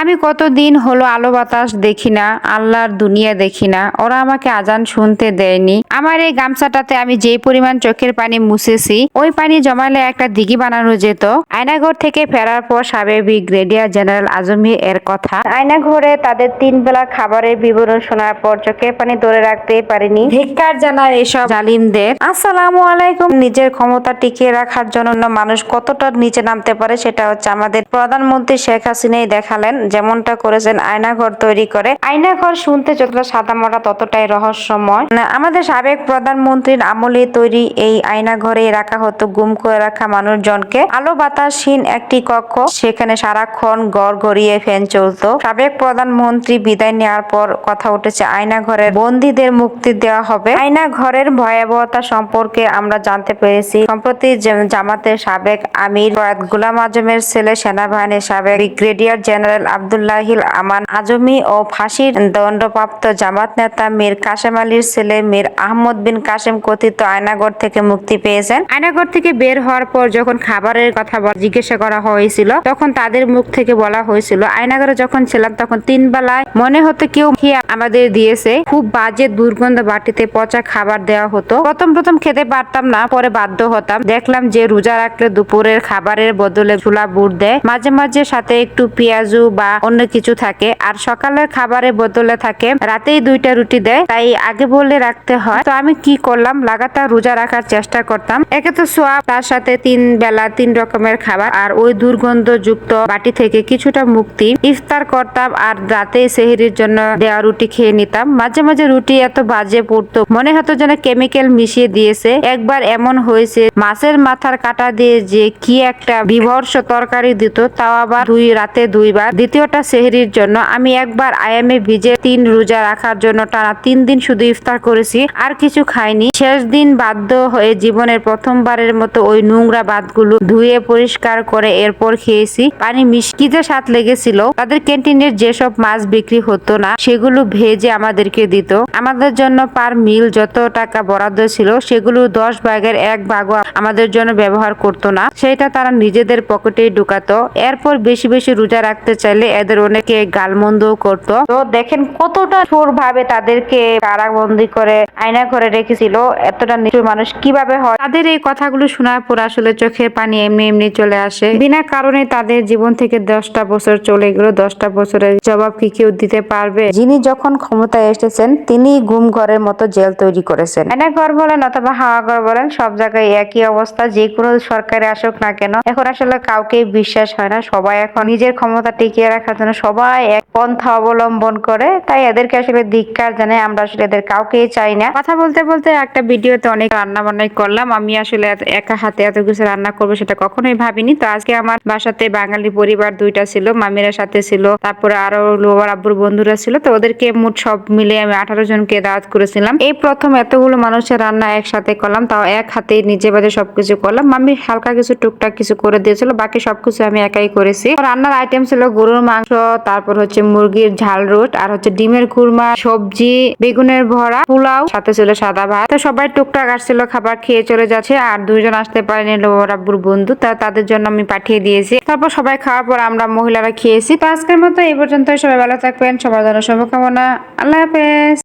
আমি কতদিন হলো আলো বাতাস দেখি না, আল্লাহর দুনিয়া দেখি না, ওরা আমাকে আজান শুনতে দেয়নি। আমার এই গামছাটাতে আমি যে পরিমাণ চোখের পানি মুছেছি, ওই পানি জমালে একটা দিঘি বানানো যেত। আয়নাঘর থেকে ফেরার পর সাবেক ব্রিগেডিয়ার জেনারেল আজমি এর কথা। আয়নাঘরে তাদের তিন বেলা খাবারের বিবরণ শোনার পর চোখের পানি ধরে রাখতে পারেনি। ধিক্কার জানার এসব জালিমদের। আসসালামু আলাইকুম। নিজের ক্ষমতা টিকিয়ে রাখার জন্য মানুষ কতটা নিচে নামতে পারে সেটা হচ্ছে আমাদের প্রধানমন্ত্রী শেখ হাসিনাই দেখালেন। যেমনটা করেছেন আয়নাঘর তৈরি করে। আয়নাঘর শুনতে যতটা সাদামাটা, ততটাই রহস্যময়। আমাদের সাবেক প্রধানমন্ত্রীর আমলে তৈরি এই আয়নাঘরে রাখা হতো, গুম করে রাখা মানুষজনকে। আলো বাতাসহীন একটি কক্ষ, সেখানে সারাক্ষণ গড় গড়িয়ে ফ্যান চলতো। সাবেক প্রধানমন্ত্রী বিদায় নেওয়ার পর কথা উঠেছে, আয়নাঘরের বন্দীদের মুক্তি দেওয়া হবে। আয়নাঘরের ভয়াবহতা সম্পর্কে আমরা জানতে পেরেছি। সম্প্রতি জামাতের সাবেক আমির প্রয়াত গুলাম আজমের ছেলে, সেনাবাহিনীর সাবেক ব্রিগেডিয়ার জেনারেল আবদুল্লাহিল আমান আজমি ও ফাঁসির দণ্ডপ্রাপ্ত জামাত নেতা মীর কাসেম আলীর ছেলে মীর আহমদ বিন কাসেম কথিত আয়নাগর থেকে মুক্তি পেয়েছেন। আয়নাগর থেকে বের হওয়ার পর যখন খাবারের কথা জিজ্ঞাসা করা হয়েছিল, তখন তাদের মুখ থেকে বলা হয়েছিল আয়নাগরে যখন ছিলাম তখন তিন বেলায় মনে হতো কেউ খেয়ে আমাদের দিয়েছে। খুব বাজে দুর্গন্ধ বাটিতে পচা খাবার দেওয়া হতো। প্রথম প্রথম খেতে পারতাম না, পরে বাধ্য হতাম। দেখলাম যে রোজা রাখলে দুপুরের খাবারের বদলে ছোলা বুট দেয়। মাঝে মাঝে সাথে একটু পেঁয়াজু বা অন্য কিছু থাকে। আর সকালের খাবারের বদলে থাকে, রাতেই দুইটা রুটি দেয়, তাই আগে বলে রাখতে হয়। তো আমি কি করলাম? লাগাতার রোজা রাখার চেষ্টা করতাম। একে তো সোয়াব, তার সাথে তিন বেলা তিন রকমের খাবার, আর ওই দুর্গন্ধযুক্ত বাটি থেকে কিছুটা মুক্তি। ইফতার করতাম আর রাতে সেহরির জন্য দেওয়া রুটি খেয়ে নিতাম। মাঝে মাঝে রুটি এত বাজে পড়তো, মনে হতো যেন কেমিক্যাল মিশিয়ে দিয়েছে। একবার এমন হয়েছে, মাছের মাথার কাটা দিয়ে যে কি একটা বিভর্ষ তরকারি দিত, তাও আবার দুই, রাতে দুইবার দ্বিতীয়টা সেহরির জন্য। আমি একবার আয়ামে ভিজে তিন রোজা রাখার জন্য টানা তিন দিন শুধু ইফতার করেছি, আর কিছু খাইনি। শেষ দিন বাধ্য হয়ে জীবনের প্রথমবারের মতো ওই নোংরা ভাতগুলো ধুয়ে পরিষ্কার করে এরপর খেয়েছি। পানি মিষ্টিতে স্বাদ লেগেছিল। তাদের ক্যান্টিনের যেসব মাছ বিক্রি হতো না, সেগুলো ভেজে আমাদেরকে দিত। আমাদের জন্য পার মিল যত টাকা বরাদ্দ ছিল, সেগুলো দশ ভাগের এক ভাগও আমাদের জন্য ব্যবহার করতো না। সেটা তারা নিজেদের পকেটেই ঢুকাতো। এরপর বেশি বেশি রোজা রাখতে চাইলে এদের অনেকে গালমন্দও করতো। তো দেখেন কতটা সুর ভাবে তাদেরকে কারাবন্দি করে আয়না করে রেখেছিল, এতটা নিচু মানুষ কীভাবে হয়? তাদের এই কথাগুলো শোনার পর আসলে চোখের পানি এমনি এমনি চলে আসে। বিনা কারণে তাদের জীবন থেকে দশটা বছর চলে গেল, দশটা বছরের জবাব কি কেউ দিতে পারবে? যিনি যখন ক্ষমতায় এসেছেন, তিনি গুম ঘরের মতো জেল তৈরি করেছেন। আয়না ঘর বলেন অথবা হাওয়া ঘর বলেন, সব জায়গায় একই অবস্থা, যে কোনো সরকারে আসুক না কেন। এখন আসলে কাউকে বিশ্বাস হয় না, সবাই এখন নিজের ক্ষমতা টিকিয়ে রাখার জন্য সবাই এক পন্থা অবলম্বন করে। তাই এদেরকে আসলে ধিক্কার জানাই, আমরা আসলে এদের কাউকেই চাই না। কথা বলতে বলতে একটা ভিডিওতে অনেক রান্না বান্নাই করলাম। আমি আসলে একা হাতে এত কিছু রান্না করব সেটা কখনোই ভাবিনি। তো আজকে আমার বাসাতে বাঙালি পরিবার দুইটা ছিল, মামিরা সাথে ছিল, তারপরে আরও লোবার আব্বুর বন্ধুরা ছিল। তো ওদেরকে মোট সব মিলে আমি আঠারো জনকে দাওয়াত করেছিলাম। এই প্রথম এতগুলো মানুষের রান্না একসাথে করলাম, তাও এক হাতে নিজে বাজে সবকিছু করলাম। মামি হালকা কিছু টুকটাক কিছু করে দিয়েছিল, বাকি সবকিছু আমি একাই করেছি। রান্নার আইটেম ছিল গরুর মাংস, তারপর হচ্ছে মুরগির ঝাল রোট, আর হচ্ছে ডিমের কুরমা সবজি, বেগুনের ভরা, পোলাও, সাথে ছিল সাদা ভাত। তো সবাই টুকটাক আসছিল, খাবার খেয়ে চলে যাচ্ছে, আর দুজন আসতে পারেনি লোবর আব্বুর বন্ধু, তা তাদের জন্য আমি পাঠিয়ে দিয়েছি। তারপর সবাই খাওয়ার পর আমরা মহিলারা খেয়েছি। তো আজকের মতো এই পর্যন্ত সবাই ভালো থাকবেন, সবার জন্য শুভকামনা। আল্লাহ হাফেজ।